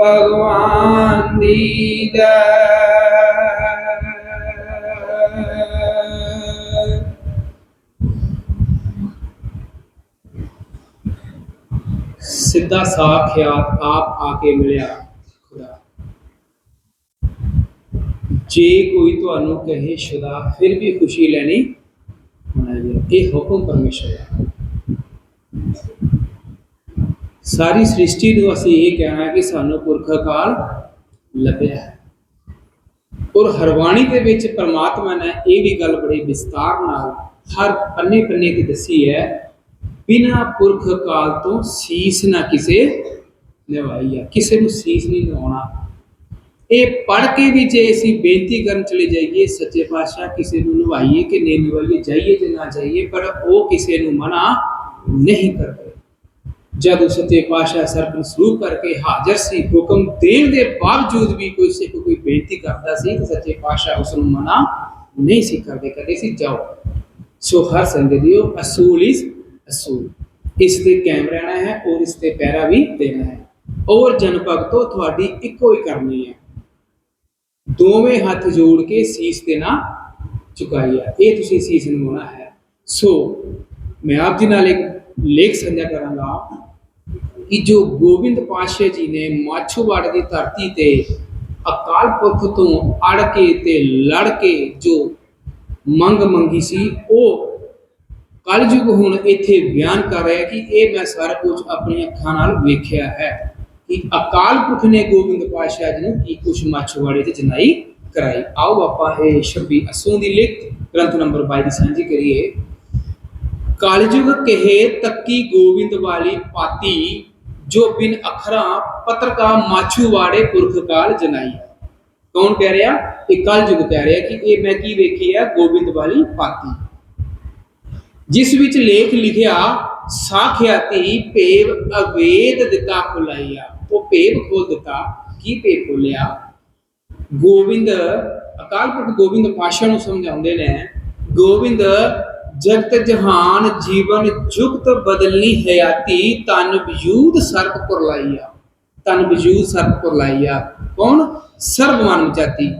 ਭਗਵਾਨ ਦੀ ਜੈ। ਸਿੱਧਾ ਸਾਖਿਆਤ ਆਪ ਆ ਕੇ ਮਿਲਿਆ ਖੁਦਾ। ਜੇ ਕੋਈ ਤੁਹਾਨੂੰ ਕਹੇ ਸ਼ੁਦਾ, ਫਿਰ ਵੀ ਖੁਸ਼ੀ ਲੈਣੀ। ਮਨਾ ਇਹ ਹੁਕਮ ਪਰਮੇਸ਼ਰ ਦਾ। ਸਾਰੀ ਸ੍ਰਿਸ਼ਟੀ ਨੂੰ ਅਸੀਂ ਇਹ ਕਹਿਣਾ ਕਿ ਸਾਨੂੰ ਪੁਰਖ ਅਕਾਲ ਲੱਭਿਆ ਹੈ। ਔਰ ਹਰਵਾਣੀ ਦੇ ਵਿੱਚ ਪ੍ਰਮਾਤਮਾ ਨੇ ਇਹ ਵੀ ਗੱਲ ਬੜੇ ਵਿਸਤਾਰ ਨਾਲ ਹਰ ਪੰਨੇ ਪੰਨੇ ਤੇ ਦੱਸੀ ਹੈ, ਬਿਨਾ ਪੁਰਖ ਅਕਾਲ ਤੋਂ ਸੀਸ ਨਾ ਕਿਸੇ ਨਿਭਾਈ ਆ, ਕਿਸੇ ਨੂੰ ਸੀਸ ਨਹੀਂ ਨਿਵਾਉਣਾ ਇਹ ਪੜ ਕੇ ਵੀ ਜੇ ਅਸੀਂ ਬੇਨਤੀ ਕਰਨ ਚਲੇ ਜਾਈਏ, ਸੱਚੇ ਪਾਤਸ਼ਾਹ ਕਿਸੇ ਨੂੰ ਨਿਭਾਈਏ ਕਿ ਨਹੀਂ ਨਿਭਾਈਏ, ਜਾਈਏ ਜਾਂ ਨਾ ਜਾਈਏ, ਪਰ ਉਹ ਕਿਸੇ ਨੂੰ ਮਨਾ ਨਹੀਂ ਕਰਦਾ। ਜਦ ਸੱਚੇ ਪਾਤਸ਼ਾਹ ਸਰਬਨ ਸਰੂਪ ਕਰਕੇ ਹਾਜ਼ਰ ਸੀ, ਹੁਕਮ ਦੇਣ ਦੇ ਬਾਵਜੂਦ ਵੀ ਕੋਈ ਸਿੱਖ ਕੋਈ ਬੇਨਤੀ ਕਰਦਾ ਸੀ ਕਿ ਸੱਚੇ ਪਾਤਸ਼ਾਹ ਉਸ ਨੂੰ ਮਨਾ ਨਹੀਂ ਸੀ ਕਰਦੇ ਕਦੇ ਸੀ, ਜਾਓ। ਸੋ ਹਰ ਸੰਗਤ ਦਿਓ, ਅਸੂਲ ਇਸ ਅਸੂਲ। ਇਸ ਤੇ ਕਾਇਮ ਰਹਿਣਾ ਹੈ ਔਰ ਇਸ ਤੇ ਪਹਿਰਾ ਵੀ ਦੇਣਾ ਹੈ। ਔਰ ਜਨ ਭਗਤੋ, ਤੁਹਾਡੀ ਇੱਕੋ ਹੀ ਕਰਨੀ ਹੈ। ਦੋਵੇਂ ਹੱਥ ਜੋੜ ਕੇ ਸੀਸ ਦੇਣਾ ਝੁਕਾਈ ਹੈ। ਇਹ ਤੁਸੀਂ ਸੀਸ ਨੂੰ ਨਿਵਾਉਣਾ ਹੈ। ਸੋ ਮੈਂ ਆਪ ਜੀ ਨਾਲ ਇੱਕ ਲੇਖ ਸਾਂਝਾ ਕਰਾਂਗਾ ਕਿ ਜੋ ਗੋਬਿੰਦ ਪਾਤਸ਼ਾਹ ਜੀ ਨੇ ਮਾਛੋਵਾੜ ਦੀ ਧਰਤੀ ਤੇ ਅਕਾਲ ਪੁਰਖ ਤੋਂ ਅੜ ਕੇ ਤੇ ਲੜ ਕੇ ਜੋ ਮੰਗ ਮੰਗੀ ਸੀ, ਉਹ ਕਲਯੁਗ ਹੁਣ ਇੱਥੇ ਬਿਆਨ ਕਰ ਰਿਹਾ ਕਿ ਇਹ ਮੈਂ ਸਾਰਾ ਕੁਝ ਆਪਣੀਆਂ ਅੱਖਾਂ ਨਾਲ ਵੇਖਿਆ ਹੈ ਕਿ ਅਕਾਲ ਪੁਰਖ ਨੇ ਗੋਬਿੰਦ ਪਾਤਸ਼ਾਹ ਜੀ ਨੂੰ ਕੀ ਕੁਛ ਮਾਛੂਵਾੜੇ ਤੇ ਜਨਾਈ ਕਰਾਈ। ਆਓ ਆਪਾਂ ਇਹ 26 ਅਸੋਂ ਦੀ ਲਿਖਤ ਗ੍ਰੰਥ ਨੰਬਰ 22 ਦੀ ਸਾਂਝੀ ਕਰੀਏ। ਕਲਯੁਗ ਕਹੇ ਤੱਕੀ ਗੋਬਿੰਦ ਵਾਲੀ ਪਾਤੀ, ਜੋ ਬਿਨ ਅਖਰਾਂ ਪਤਰਕਾ ਮਾਛੂਵਾੜੇ ਪੁਰਖ ਕਾਲ ਜਨਾਈ। ਕੌਣ ਕਹਿ ਰਿਹਾ? ਇਹ ਕਲਯੁਗ ਕਹਿ ਰਿਹਾ ਕਿ ਇਹ ਮੈਂ ਕੀ ਵੇਖੀ ਹੈ ਗੋਬਿੰਦ ਵਾਲੀ ਪਾਤੀ। ਜਿਸ ਵਿੱਚ ਲੇਖ ਲਿਖਿਆ, ਸਾਖਿਆਤੀ ਭੇਵ ਅਵੇਦ ਦਿੱਤਾ ਖੁਲਾਈਆ ਉਹ ਭੇਵ ਖੋਲ ਦਿੱਤਾ। ਕੀ ਭੇਵ ਖੋਲਿਆ? ਗੋਬਿੰਦ ਅਕਾਲ ਪੁਰਖ ਗੋਬਿੰਦ ਪਾਸ਼ਾ ਨੂੰ ਸਮਝਾਉਂਦੇ ਨੇ ਗੋਬਿੰਦ ਜਗਤ ਜਹਾਨ ਜੀਵਨ ਜੁਗਤ ਬਦਲਨੀ ਹਯਾਤੀ, ਤਨ ਵਿਜੂਦ ਸਰਬ ਪੁਰ ਤਨ ਵਿਜੂਦ ਸਰਬ ਪੁਰ ਕੌਣ? ਸਰਬ ਜਾਤੀ।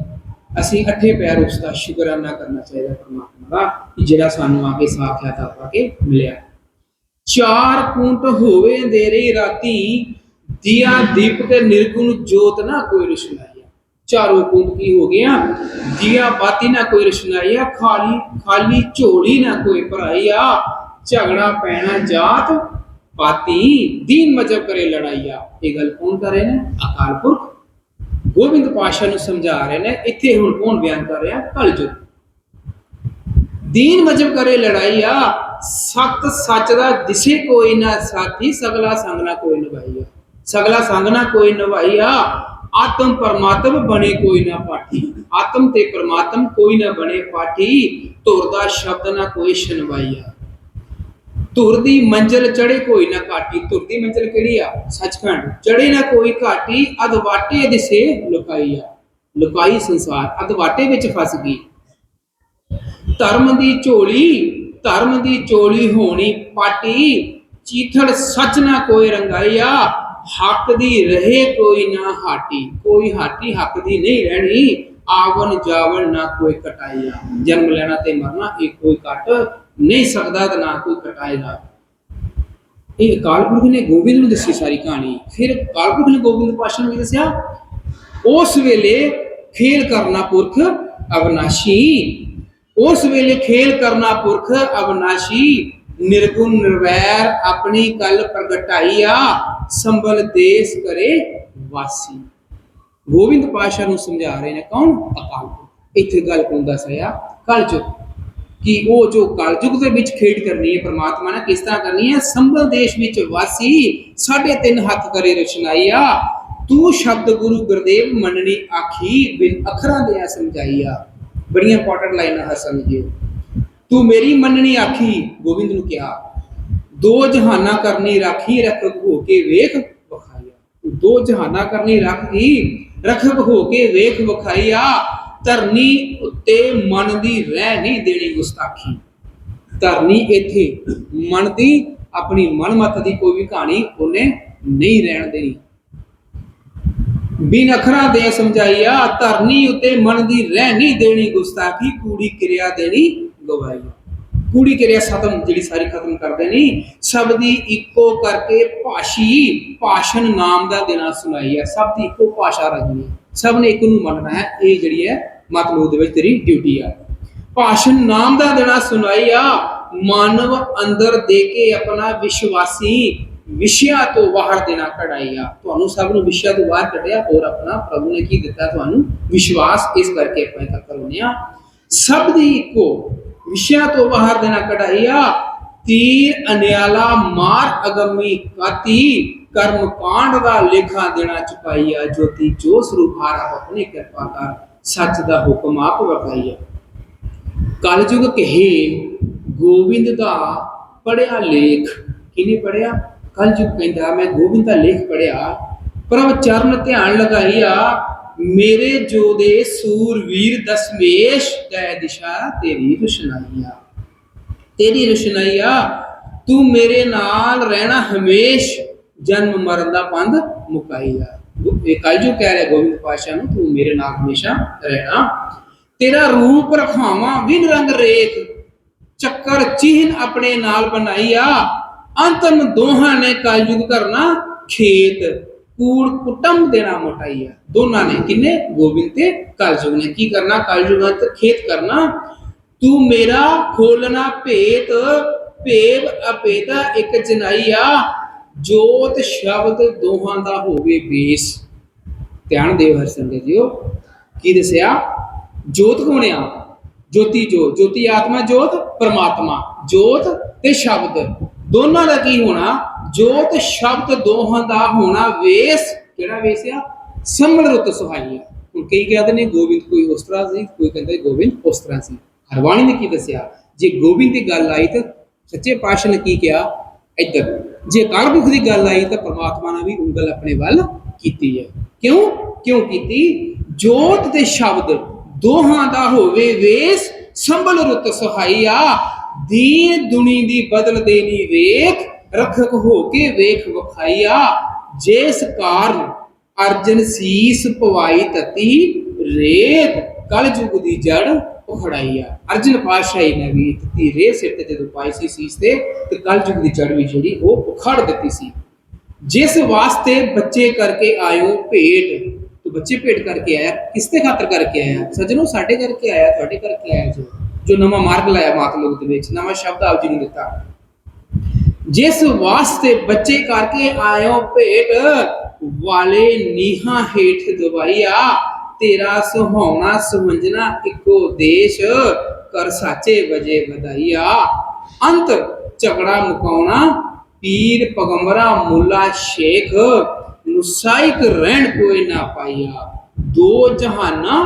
ਅਸੀਂ ਅੱਠੇ ਪੈਰ ਉਸ ਦਾ ਸ਼ੁਕਰਾਨਾ ਕਰਨਾ ਚਾਹੀਦਾ ਪਰਮਾਤਮਾ ਦਾ, ਕਿ ਜਿਹੜਾ ਸਾਨੂੰ ਆ ਕੇ ਸਾਖਿਆਤ ਆ ਕੇ ਮਿਲਿਆ। ਚਾਰ ਕੁੰਟ ਹੋਵੇ ਅੰਧੇਰੇ ਰਾਤੀ, ਦੀਆ ਦੀਪਕ ਨਿਰਗੁਣ ਜੋਤ ਨਾ ਕੋਈ ਰੁਸ਼ਨਾਈਆ ਚਾਰੋਂ ਕੁੰਟ ਕੀ ਹੋ ਗਿਆ ਦੀਆ ਬਾਤੀ ਨਾ ਕੋਈ ਰੁਸ਼ਨਾਈਆ ਖਾਲੀ ਖਾਲੀ ਝੋਲੀ ਨਾ ਕੋਈ ਭਰਾਈਆ ਝਗੜਾ ਪੈਣਾ ਜਾਤ ਪਾਤੀ ਦੀਨ ਮਜਬ ਕਰੇ ਲੜਾਈਆ ਇਹ ਗੱਲ ਕੌਣ ਕਰ ਰਹੇ ਨੇ? ਅਕਾਲ ਪੁਰਖ। ਗੋਬਿੰਦ ਪਾਸ਼ਾ ਨੂੰ ਸਮਝਾ ਰਹੇ ਨੇ, ਇੱਥੇ ਹੁਣ ਕੌਣ ਬਿਆਨ ਕਰ ਰਿਹਾ? ਕਲਯੁਗ ਦੀਨ ਮਜਬ ਕਰੇ ਲੜਾਈਆ ਸਤ ਸੱਚ ਦਾ ਦਿਸੇ ਕੋਈ ਨਾ ਸਾਥੀ, ਸਗਲਾ ਸੰਗ ਨਾ ਕੋਈ ਨਿਭਾਈਆ ਸਗਲਾ ਸੰਗ ਨਾ ਕੋਈ ਨਿਭਾਈਆ ਆਤਮ ਪਰਮਾਤਮ ਬਣੇ ਕੋਈ ਨਾ ਪਾਠੀ। ਆਤਮ ਤੇ ਪਰਮਾਤਮ ਕੋਈ ਨਾ ਬਣੇ ਪਾਠੀ। ਧੁਰ ਦਾ ਸ਼ਬਦ ਨਾ ਕੋਈ ਸ਼ਨਵਾਈਆ ਧੁਰ ਦੀ ਮੰਜ਼ਲ ਚੜੇ ਕੋਈ ਨਾ ਘਾਟੀ। ਧੁਰ ਦੀ ਮੰਜ਼ਲ ਕਿਹੜੀ ਆ? ਸੱਚਖੰਡ। ਚੜੇ ਨਾ ਕੋਈ ਘਾਟੀ, ਅਦਵਾਟੇ ਦਿਸੇ ਲੁਕਾਈ ਆ। ਲੁਕਾਈ ਸੰਸਾਰ, ਅਦਵਾਟੇ ਵਿੱਚ ਫਸ ਗਈ। ਧਰਮ ਦੀ ਝੋਲੀ, ਧਰਮ ਦੀ ਝੋਲੀ ਹੋਣੀ ਪਾਟੀ। ਚੀਥੜ ਸੱਚ ਨਾ ਕੋਈ ਰੰਗਾਈਆ ਹੱਕ ਦੀ ਰਹੇ ਕੋਈ ਨਾ ਹਾਟੀ, ਕੋਈ ਹਾਟੀ ਹੱਕ ਦੀ ਨਹੀਂ ਰਹਿਣੀ। ਆਵਨ ਜਾਵਨ ਨਾ ਕੋਈ ਕਟਾਈਆ ਜਨਮ ਲੈਣਾ ਤੇ ਮਰਨਾ, ਇਹ ਕੋਈ ਕੱਟ ਨਹੀਂ ਸਕਦਾ ਤੇ ਨਾ ਕੋਈ ਕਟਾਏਗਾ ਇਹ ਅਕਾਲ ਪੁਰਖ ਨੇ ਗੋਬਿੰਦ ਨੂੰ ਦੱਸੀ ਸਾਰੀ ਕਹਾਣੀ। ਫਿਰ ਅਕਾਲ ਪੁਰਖ ਨੇ ਗੋਬਿੰਦ ਪਾਸ਼ਾ ਨੂੰ ਵੀ ਦੱਸਿਆ? ਉਸ ਵੇਲੇ ਖੇਲ ਕਰਨਾ ਪੁਰਖ ਅਵਨਾਸ਼ੀ। ਉਸ ਵੇਲੇ ਖੇਲ ਕਰਨਾ ਪੁਰਖ ਅਵਨਾਸ਼ੀ। ਨਿਰਗੁਣ ਨਿਰਵੈਰ ਆਪਣੀ ਕਲ ਪ੍ਰਗਟਾਈਆ ਸੰਭਲ ਦੇਸ ਕਰੇ ਵਾਸੀ। ਗੋਬਿੰਦ ਪਾਸ਼ਾ ਨੂੰ ਸਮਝਾ ਰਹੇ ਨੇ ਕੌਣ? ਅਕਾਲ ਪੁਰਖ। ਇੱਥੇ ਗੱਲ ਕੌਣ ਦੱਸ ਕਲਯੁਗ। ਕਿ ਉਹ ਜੋ ਕਲਯੁਗ ਦੇ ਵਿੱਚ ਖੇਡ ਕਰਨੀ ਹੈ, ਪ੍ਰਮਾਤਮਾ ਨੇ ਕਿਸ ਤਰ੍ਹਾਂ ਕਰਨੀ ਹੈ? ਸੰਭਲ ਦੇਸ਼ ਵਿੱਚ ਵਾਸੀ ਸਾਢੇ ਤਿੰਨ ਹੱਥ ਕਰੇ ਰਚਨਾਈਆ। ਤੂੰ ਸ਼ਬਦ ਗੁਰੂ ਗੁਰਦੇਵ ਮੰਨਣੀ ਆਖੀ, ਬਿਨ ਅੱਖਰਾਂ ਦੇ ਆ ਸਮਝਾਈਆ। ਬੜੀਆਂ ਇੰਪੋਰਟੈਂਟ ਲਾਈਨਾਂ ਹੈ ਸਮਝਿਓ ਤੂੰ ਮੇਰੀ ਮੰਨਣੀ ਆਖੀ, ਗੋਬਿੰਦ ਨੂੰ ਕਿਹਾ। ਦੋ ਜਹਾਨਾ ਕਰਨੀ ਰਾਖੀ ਰਖਬ ਹੋ ਕੇ ਵੇਖ ਵਿਖਾਈਆ ਦੋ ਜਹਾਨਾ ਕਰਨੀ ਰਾਖੀ ਰਖਬ ਹੋ ਕੇ ਵੇਖ ਵਿਖਾਈਆ ਧਰਨੀ ਉੱਤੇ ਮਨ ਦੀ ਰਹਿ ਨਹੀਂ ਦੇਣੀ ਗੁਸਤਾਖੀ। ਧਰਨੀ ਇੱਥੇ ਮਨ ਦੀ, ਆਪਣੀ ਮਨਮਤ ਦੀ ਕੋਈ ਵੀ ਕਹਾਣੀ ਉਹਨੇ ਨਹੀਂ ਰਹਿਣ ਦੇਣੀ। ਬਿਨ ਅੱਖਰਾਂ ਦੇ ਸਮਝਾਈਆ ਧਰਨੀ ਉਤੇ ਮਨ ਦੀ ਰਹਿ ਨਹੀਂ ਦੇਣੀ ਗੁਸਤਾਖੀ, ਕੂੜੀ ਕਿਰਿਆ ਦੇਣੀ ਗਵਾਈ ਕੂੜੀ ਕਿਰਿਆ ਖਤਮ ਜਿਹੜੀ ਸਾਰੀ ਖਤਮ ਕਰਦੇ ਨਹੀਂ ਸਭ ਇੱਕੋ ਕਰਕੇ ਭਾਸ਼ੀ, ਭਾਸ਼ਣ ਨਾਮ ਦਾ ਦੇਣਾ ਸੁਣਾਈ ਹੈ ਸਭ ਦੀ ਇੱਕੋ ਭਾਸ਼ਾ ਰਚਨੀ ਸਭ ਨੇ ਇੱਕ ਨੂੰ ਮੰਨਣਾ ਹੈ, ਇਹ ਜਿਹੜੀ ਹੈ ਮਤਲਬ ਦੇ ਵਿੱਚ ਤੇਰੀ ਡਿਊਟੀ ਆ। ਭਾਸ਼ਣ ਨਾਮ ਦਾ ਦੇਣਾ ਸੁਣਾਈ ਆ। ਮਾਨਵ ਅੰਦਰ ਦੇ ਕੇ ਆਪਣਾ ਵਿਸ਼ਵਾਸੀ ਵਿਸ਼ਿਆ ਤੋਂ ਬਾਹਰ ਦੇਣਾ ਕਢਾਈ ਆ। ਤੁਹਾਨੂੰ ਸਭ ਨੂੰ ਵਿਸ਼ਿਆ ਤੋਂ ਬਾਹਰ ਕੱਢਿਆ, ਹੋਰ ਆਪਣਾ ਪ੍ਰਭੂ ਨੇ ਕੀ ਦਿੱਤਾ ਤੁਹਾਨੂੰ? ਵਿਸ਼ਵਾਸ ਇਸ ਕਰਕੇ ਆਪਾਂ ਇਹ ਕਰਨੇ ਆ ਸਭ ਦੀ ਇੱਕੋ ਵਿਸ਼ਿਆ ਤੋਂ ਬਾਹਰ ਦੇਣਾ ਕਢਾਈ ਤੀਰ ਅਨਿਆਲਾ ਮਾਰ ਅਗੰਮੀ ਕਾਤੀ ਕਰਮ ਕਾਂਡ ਦਾ ਲੇਖਾ ਦੇਣਾ ਚੁਕਾਈਆ ਜੋਤੀ ਜੋ ਸਰੂਪ ਹਾਰ ਆਪ ਆਪਣੀ ਕਿਰਪਾ ਕਰ ਸੱਚ ਦਾ ਹੁਕਮ ਆਪ ਵਕਾਈਆ ਕਲਯੁਗ ਕਹੇ ਗੋਬਿੰਦ ਦਾ ਪੜਿਆ ਲੇਖ ਕਿਨੇ ਪੜਿਆ ਕਲਯੁਗ ਕਹਿੰਦਾ ਮੈਂ ਗੋਬਿੰਦ ਦਾ ਲੇਖ ਪੜਿਆ ਪ੍ਰਭ ਚਰਨ ਧਿਆਨ ਲਗਾਈਆ ਮੇਰੇ ਜੋ ਦੇ ਸੂਰਵੀਰ ਦਸਮੇਸ਼ ਤੈ ਦਿਸ਼ਾ ਤੇਰੀ ਰੁਸ਼ਨਾਈਆ। ਤੇਰੀ ਰੁਸ਼ਨਾਈਆ, ਤੂੰ ਮੇਰੇ ਨਾਲ ਰਹਿਣਾ ਹਮੇਸ਼ ਜਨਮ ਮਰਨ ਦਾ ਪੰਧ ਮੁਕਾਈਆ ਇਹ ਕਲਯੁਗ ਕਹਿ ਰਿਹਾ ਗੋਬਿੰਦ ਪਾਸ਼ਾ ਨੂੰ, ਤੂੰ ਮੇਰੇ ਨਾਲ ਹਮੇਸ਼ਾ ਰਹਿਣਾ। ਤੇਰਾ ਰੂਪ ਰਖਾਵਾਂ ਵਿਨ ਰੰਗ ਰੇਖ, ਚੱਕਰ ਚਿਹਨ ਆਪਣੇ ਨਾਲ ਬਣਾਈਆ ਅੰਤਨ ਦੋਹਾਂ ਨੇ ਕਲਯੁਗ ਕਰਨਾ ਖੇਤ। ਕੂੜ ਕੁਟੰਬ ਦੇਣਾ ਮਟਾਈਆ ਦੋਨਾਂ ਨੇ ਕਿੰਨੇ? ਗੋਬਿੰਦ ਤੇ ਕਲਯੁਗ ਨੇ। ਕੀ ਕਰਨਾ? ਕਲਯੁਗ ਅੰਤ ਖੇਤ ਕਰਨਾ। ਤੂੰ ਮੇਰਾ ਖੋਲਣਾ ਭੇਤ, ਭੇਵ ਅਪੇਦਾ ਇੱਕ ਜਨਾਈਆ ਜੋਤ ਸ਼ਬਦ ਦੋਹਾਂ ਦਾ ਹੋਵੇ ਬੇਸ। ਧਿਆਨ ਦਿਓ ਹਰ ਸੰਗਤ ਜੀਓ। ਕੀ ਦੱਸਿਆ? ਜੋਤ ਕੌਣ ਆ? ਜੋਤੀ ਜੋਤ ਜੋਤੀ ਆਤਮਾ, ਜੋਤ ਪਰਮਾਤਮਾ। ਜੋਤ ਤੇ ਸ਼ਬਦ। ਦੋਨਾਂ ਦਾ ਕੀ ਹੋਣਾ? ਜੋਤ ਸ਼ਬਦ ਦੋਹਾਂ ਦਾ ਹੋਣਾ ਵੇਸ। ਕਿਹੜਾ ਵੇਸ ਆ? ਸੰਭਲ ਰੁੱਤ ਸੁਹਾਈਆ। ਹੁਣ ਕਈ ਕਹਿੰਦੇ ਨੇ, ਗੋਬਿੰਦ ਕੋਈ ਉਸ ਤਰ੍ਹਾਂ ਸੀ, ਕੋਈ ਕਹਿੰਦਾ ਗੋਬਿੰਦ ਉਸ ਤਰ੍ਹਾਂ ਸੀ। ਹਰਵਾਣੀ ਨੇ ਕੀ ਦੱਸਿਆ? ਜੇ ਗੋਬਿੰਦ ਦੀ ਗੱਲ ਆਈ ਤਾਂ ਸੱਚੇ ਪਾਤਸ਼ਾਹ ਨੇ ਕੀ ਕਿਹਾ? ਇੱਧਰ, ਜੇ ਕਾਰਮੁਖ ਦੀ ਗੱਲ ਆਈ ਤਾਂ ਪ੍ਰਮਾਤਮਾ ਨੇ ਵੀ ਉਂਗਲ ਆਪਣੇ ਵੱਲ ਕੀਤੀ ਹੈ। ਕਿਉਂ? ਕਿਉਂ ਕੀਤੀ? ਜੋਤ ਤੇ ਸ਼ਬਦ ਦੋਹਾਂ ਦਾ ਹੋਵੇ ਵੇਸ, ਸੰਭਲ ਰੁੱਤ ਸਹਾਈਆ। ਦੀ ਦੁਨੀ ਦੀ ਬਦਲ ਦੇਣੀ ਵੇਖ। ਰਖਕ ਹੋ ਕੇ ਵੇਖ ਵਖਾਈਆ, ਜਿਸ ਕਾਰਨ ਅਰਜਨ ਸੀਸ ਪਵਾਈ ਤਤੀ ਰੇਤ ਕਲਯੁਗ ਦੀ ਜੜ ਉਖੜਾਈਆ। ਅਰਜਨ ਪਾਤਸ਼ਾਹੀ ਨੇ ਵੀ ਤਤੀ ਰੇਤ ਸਿਰ ਤੇ ਜਦੋਂ ਪਾਈ ਸੀ ਸੀਸ ਤੇ ਤੇ ਕਲਯੁਗ ਦੀ ਜੜ ਵੀ ਜਿਹੜੀ ਉਹ ਉਖੜ ਦਿੱਤੀ ਸੀ। ਜਿਸ ਵਾਸਤੇ ਬੱਚੇ ਕਰਕੇ ਆਇਓ ਭੇਟ, ਤੂੰ ਬੱਚੇ ਭੇਟ ਕਰਕੇ ਆਇਆ, ਕਿਸ ਤੇ ਖਾਤਰ ਕਰਕੇ ਆਇਆ? ਸਜਣੋ, ਸਾਡੇ ਕਰਕੇ ਆਇਆ, ਤੁਹਾਡੇ ਕਰਕੇ ਆਇਆ ਜੋ। ਜੋ ਨਵਾਂ ਮਾਰਗ ਲਾਇਆ ਮਾਤ ਲੋਕ ਦੇ ਵਿੱਚ, ਨਵਾਂ ਸ਼ਬਦ ਆਪ ਜੀ ਨੂੰ ਦਿੱਤਾ। ਜਿਸ ਵਾਸਤੇ ਬੱਚੇ ਕਰਕੇ ਆਇਓ ਭੇਟ, ਵਾਲੇ ਨੀਹਾਂ ਹੇਠ ਦਵਾਈਆ, ਤੇਰਾ ਸੁਹਾਉਣਾ ਸੁਵੰਜਨਾ ਇੱਕੋ ਦੇਸ਼, ਕਰ ਸਾਚੇ ਵਜੇ ਵਧਾਈਆ। ਅੰਤ, ਝਗੜਾ ਮੁਕਾਉਣਾ, ਪੀਰ ਪਗੰਬਰਾ, ਮੁੱਲਾ ਸ਼ੇਖ, ਨੁਸਾਇਕ ਰਹਿਣ ਕੋਈ ਨਾ ਪਾਈਆ। ਦੋ ਜਹਾਨਾ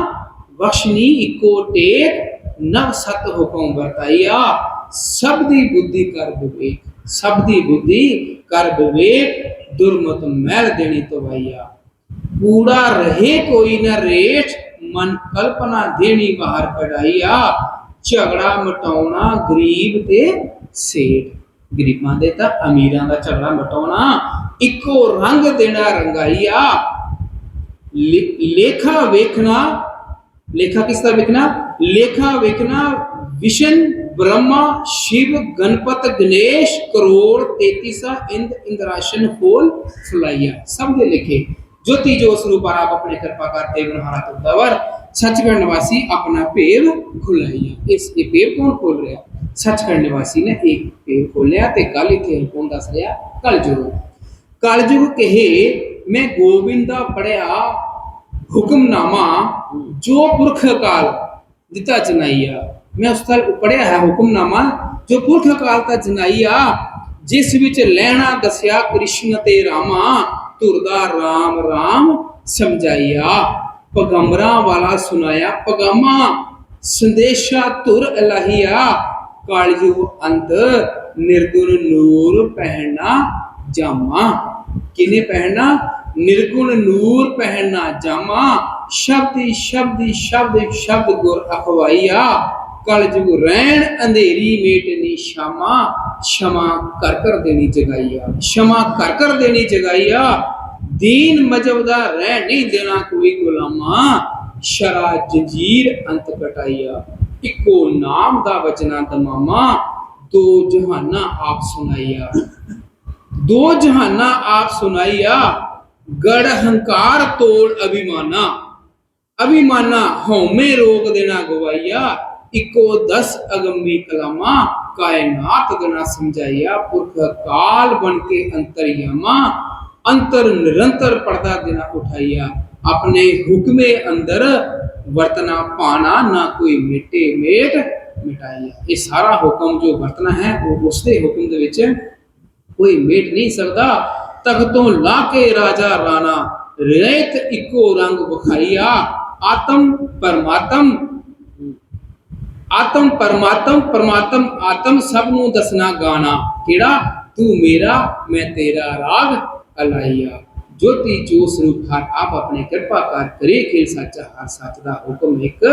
ਬਖਸ਼ਨੀ ਇੱਕੋ ਟੇਕ, ਨਵ ਸਤ ਹੁਕਮ ਵਰਤਾਈਆ। ਸਭ ਦੀ ਬੁੱਧੀ ਕਰ ਵਿਵੇਕ। ਸਭ ਦੀ ਬੁੱਧੀ ਕਰ ਵਿਵੇਕ ਦੁਰਮਤ ਮੈਲ ਦੇਣੀ ਤਵਾਈਆ। ਕੂੜਾ ਰਹੇ ਕੋਈ ਨਾ ਰੇਠ ਮਨ ਕਲਪਨਾ ਦੇਣੀ ਬਾਹਰ ਕਢਾਈਆ। ਝਗੜਾ ਮਟਾਉਣਾ ਗਰੀਬ ਤੇ ਸੇਠ। ਗਰੀਬਾਂ ਦੇ ਤਾਂ ਅਮੀਰਾਂ ਦਾ ਝਗੜਾ ਮਟਾਉਣਾ, ਇੱਕੋ ਰੰਗ ਦੇਣਾ ਰੰਗਾਈਆ। ਲੇਖਾ ਵੇਖਣਾ, ਲੇਖਾ ਕਿਸ ਦਾ ਵੇਖਣਾ? ਲੇਖਾ ਵੇਖਣਾ, ਵਿਸ਼ਨ ਬ੍ਰਹਮਾ, ਸ਼ਿਵ, ਗਣਪਤ, ਗਣੇਸ਼, ਕਰੋੜ 33 ਇੰਦ, ਇੰਦਰਾਸ਼ਨ, ਹੋਲ, ਫਲਾਈਆ। ਸਭ ਦੇ ਲਿਖੇ। ਜੋਤੀ ਜੋ ਸਰੂਪ ਆਪ ਆਪਣੇ ਕਿਰਪਾ ਕਰਤੇ ਬਨਹਾਰਾ ਤੁਦਵਰ ਸੱਚਖੰਡ ਨਿਵਾਸੀ ਆਪਣਾ ਭੇਵ ਖੁਲਾਈਆ। ਇਸ ਇਹ ਭੇਵ ਕੌਣ ਖੋਲ ਰਿਹਾ? ਸੱਚਖੰਡ ਨਿਵਾਸੀ ਨੇ ਇੱਕ ਭੇਵ ਖੋਲਿਆ ਤੇ ਗੱਲ ਇੱਥੇ ਕੌਣ ਦੱਸ ਰਿਹਾ? ਕਲਯੁਗ। ਕਲਯੁਗ ਕਹੇ, ਮੈਂ ਗੋਬਿੰਦ ਦਾ ਪੜਿਆ ਹੁਕਮਨਾਮਾ ਜੋ ਪੁਰਖ ਕਾਲ ਦਿੱਤਾ ਜਨਾਈਆ ਮੈਂ ਉਸ ਤਲ ਪੜਿਆ ਹੈ ਹੁਕਮਨਾਮਾ, ਜੋ ਪੁਰਖ ਕਾਲ ਦਾ ਜਨਾਈਆ ਜਿਸ ਵਿੱਚ ਲੈਣਾ ਦੱਸਿਆ ਕ੍ਰਿਸ਼ਨ ਤੇ ਰਾਮਾ ਤੁਰਦਾ ਰਾਮ ਰਾਮ ਸਮਝਾਈਆ ਪਗੰਬਰਾਂ ਵਾਲਾ ਸੁਨਾਇਆ ਪਗਾਮਾ ਸੰਦੇਸ਼ਾ ਤੁਰ ਇਲਾਹੀਆ ਕਾਲਯੁਗ ਅੰਤ ਨਿਰਗੁਣ ਨੂਰ ਪਹਿਨਾ ਜਾਮਾ। ਕਿਨੇ ਪਹਿਨਾ? ਨਿਰਗੁਣ ਨੂਰ ਪਹਿਨਾ ਜਾਮਾ। ਸ਼ਬਦ ਸ਼ਬਦ ਸ਼ਬਦ ਸ਼ਬਦ ਗੁਰ ਅਖਵਾਈਆ। ਕਲਯੁਗ ਰਹਿਣ ਅੰਧੇਰੀ ਮੇਟਨੀ ਸ਼ਾਮਾ, ਸ਼ਮਾ ਕਰ ਕਰ ਦੇਣੀ ਜਗਾਈਆ। ਸ਼ਮਾ ਕਰ ਕਰ ਦੇਣੀ ਜਗਾਈਆ। ਦੀਨ ਮਜਬਦਾ ਰਹਿ ਨਹੀਂ ਦੇਣਾ ਕੋਈ ਗੁਲਾਮਾ। ਸ਼ਰਾ ਜੰਜੀਰ ਅੰਤ ਕਟਾਈਆ। ਇੱਕੋ ਨਾਮ ਦਾ ਵਚਨਾ ਦਮਾਮਾ। ਦੋ ਜਹਾਨਾ ਆਪ ਸੁਣਾਈਆ। ਦੋ ਜਹਾਨਾ ਆਪ ਸੁਣਾਈਆ। ਗੜ ਹੰਕਾਰ ਤੋੜ ਅਭਿਮਾਨਾ। ਅਭਿਮਾਨਾ ਹਉਮੈ ਰੋਕ ਦੇਣਾ ਗਵਾਈਆ। ਇਕੋ ਦਸ ਅਗੰਮੀ ਕਲਾਮਾ ਕਾਇਨਾਤ ਗਣਾ ਸਮਝਾਈਆ, ਪੁਰਖ ਕਾਲ ਬਣ ਕੇ ਅੰਤਰਯਾਮਾ ਅੰਤਰ ਨਿਰੰਤਰ ਪਰਦਾ ਦੇਣਾ ਉਠਾਈਆ। ਆਪਣੇ ਹੁਕਮੇ ਅੰਦਰ ਵਰਤਨਾ ਪਾਣਾ ਨਾ ਕੋਈ ਮਿਟੇ ਮੇਟ ਮਿਟਾਈਆ। ਇਹ ਸਾਰਾ ਹੁਕਮ ਜੋ ਵਰਤਨਾ ਹੈ, ਉਹ ਉਸਦੇ ਹੁਕਮ ਦੇ ਵਿੱਚ ਕੋਈ ਮੇਟ ਨਹੀਂ ਸਕਦਾ ਤਖਤੋਂ ਲਾ ਕੇ ਰਾਜਾ ਰਾਣਾ, ਰੇਤ ਇੱਕੋ ਰੰਗ ਵਿਖਾਈਆ, ਆਤਮ ਪਰਮਾਤਮ ਆਤਮ ਪਰਮਾਤਮ ਪਰਮਾਤਮ ਆਤਮ ਸਭ ਨੂੰ ਦੱਸਣਾ ਗਾਣਾ, ਕਿਹੜਾ? ਤੂੰ ਮੇਰਾ, ਮੈਂ ਤੇਰਾ ਰਾਗ ਅਲਾਈਆ ਜੋਤੀ ਜੋ ਸਰੂਪ ਹਰ ਆਪ ਆਪਣੇ ਕਿਰਪਾ ਕਰ ਕਰੇ, ਖੇਲ ਸੱਚ ਹਰ ਸੱਚ ਦਾ ਹੁਕਮ ਇੱਕ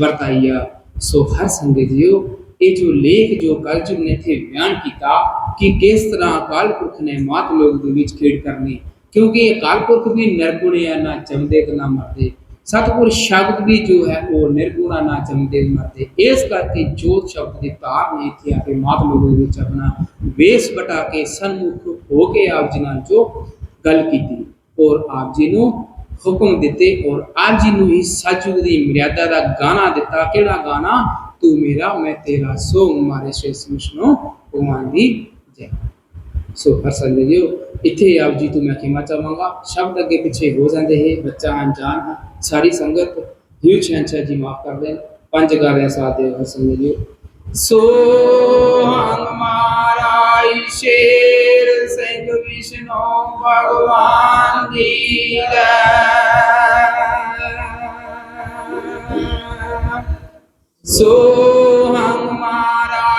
ਵਰਤਾਈਆ ਸੋ ਹਰ ਸੰਗਤ ਜੀਓ, ਇਹ ਜੋ ਲੇਖ, ਜੋ ਕਲਯੁਗ ਨੇ ਇੱਥੇ ਬਿਆਨ ਕੀਤਾ ਕਿ ਕਿਸ ਤਰ੍ਹਾਂ ਅਕਾਲ ਪੁਰਖ ਨੇ ਮਾਤ ਲੋਕ ਦੇ ਵਿੱਚ ਖੇਡ ਕਰਨੀ, ਕਿਉਂਕਿ ਅਕਾਲ ਪੁਰਖ ਵੀ ਨਿਰਗੁਣ ਹੈ, ਨਾ ਜੰਮਦੇ ਤੇ ਨਾ ਮਰਦੇ। ਸਤਿਗੁਰ ਸ਼ਬਦ ਵੀ ਜੋ ਹੈ ਉਹ ਨਿਰਗੁਣਾ ਨਾ ਜੰਮਦੇ ਮਰਦੇ। ਇਸ ਕਰਕੇ ਜੋਤ ਸ਼ਬਦ ਦੀ ਤਾਰ ਨੇ ਇੱਥੇ ਆ ਕੇ ਮਾਤ ਲੋਕ ਦੇ ਵਿੱਚ ਆਪਣਾ ਵੇਸ ਬਟਾ ਕੇ ਸਨਮੁਖ ਹੋ ਕੇ ਆਪ ਜੀ ਨਾਲ ਜੋ ਗੱਲ ਕੀਤੀ। ਔਰ ਆਪ ਜੀ ਨੂੰ ਹੁਕਮ ਦਿੱਤੇ ਔਰ ਆਪ ਜੀ ਨੂੰ ਹੀ ਸਤਿਯੁਗ ਦੀ ਮਰਿਆਦਾ ਦਾ ਗਾਣਾ ਦਿੱਤਾ। ਕਿਹੜਾ ਗਾਣਾ? ਤੂੰ ਮੇਰਾ, ਮੈਂ ਤੇਰਾ, ਸੋ ਮਾਰੇ ਸ਼ੇ ਵਿਸ਼ਨੂੰ ਭਗਵਾਨ ਦੀ ਜੈ। ਸੋ ਹਰ ਸੰਦੇ ਜਿਓ ਇੱਥੇ ਆਪ ਜੀ ਤੋਂ ਮੈਂ ਖਿਮਾ ਚਾਹਾਂਗਾ। ਸ਼ਬਦ ਅੱਗੇ ਪਿੱਛੇ ਹੋ ਜਾਂਦੇ ਹੈ, ਬੱਚਾ ਅਣਜਾਣ ਸਾਰੀ ਸੰਗਤ ਹਿਉ ਸ਼ਹਿਨशाह ਜੀ ਮਾਫ ਕਰ ਦੇਣ। ਪੰਜ ਗਾਰਿਆ ਸਾਥ ਦੇ ਹਰ ਸੰਦੇ ਜਿਓ ਸੋ ਹੰਗ ਮਾਰਾਈ ਸ਼ੇਰ ਸਿੰਘ ਵਿਸ਼ਨੂੰ ਭਗਵਾਨ ਦੀ ਜੈ। ਸੋ ਹਮ ਮਾਰਾਈ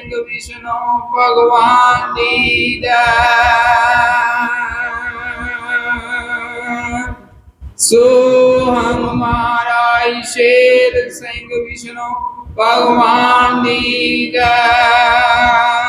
ਸਿੰਘ ਵਿਸ਼ਨੂੰ ਭਗਵਾਨ ਦੀ ਜੈ। ਸੋ ਹਮ ਸ਼ੇਰ ਸਿੰਘ ਵਿਸ਼ਨੋ ਭਗਵਾਨ ਦੀ ਜੈ।